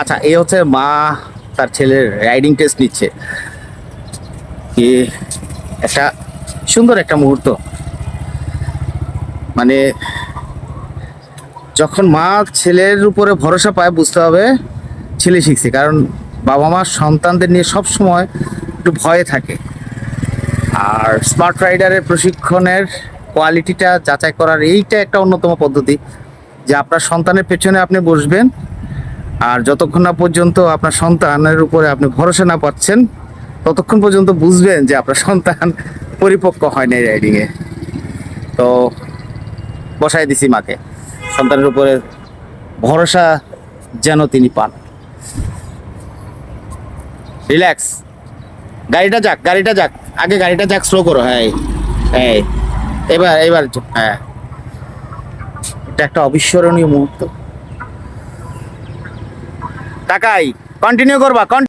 আচ্ছা এই হচ্ছে মা তার ছেলের রাইডিং টেস্ট নিচ্ছে। কি একটা সুন্দর একটা মুহূর্ত। মানে যখন মা ছেলের উপরে ভরসা পায়, বুঝতে হবে ছেলে শিখছে, কারণ বাবা মা সন্তানদের নিয়ে সব সময় একটু ভয়ে থাকে। আর স্মার্ট রাইডারের প্রশিক্ষণের কোয়ালিটিটা যাচাই করার এইটা একটা অন্যতম পদ্ধতি, যে আপনার সন্তানের পেছনে আপনি বসবেন আর যতক্ষণ না পর্যন্ত আপনার সন্তানের উপরে আপনি ভরসা না পাচ্ছেন, ততক্ষণ পর্যন্ত বুঝবেন যে আপনার সন্তান পরিপক্ক হয় রাইডিংয়ে তো বসাই দিছি মাকে। সন্তানের উপরে ভরসা যেন তিনি পান। রিল্যাক্স গাড়িটা যাক গাড়িটা যাক। আগে গাড়িটা যাক স্লো করো। হ্যাঁ এই এবার এবার হ্যাঁ। এটা একটা অবিস্মরণীয় মুহূর্ত। তাকাই কন্টিনিউ করবা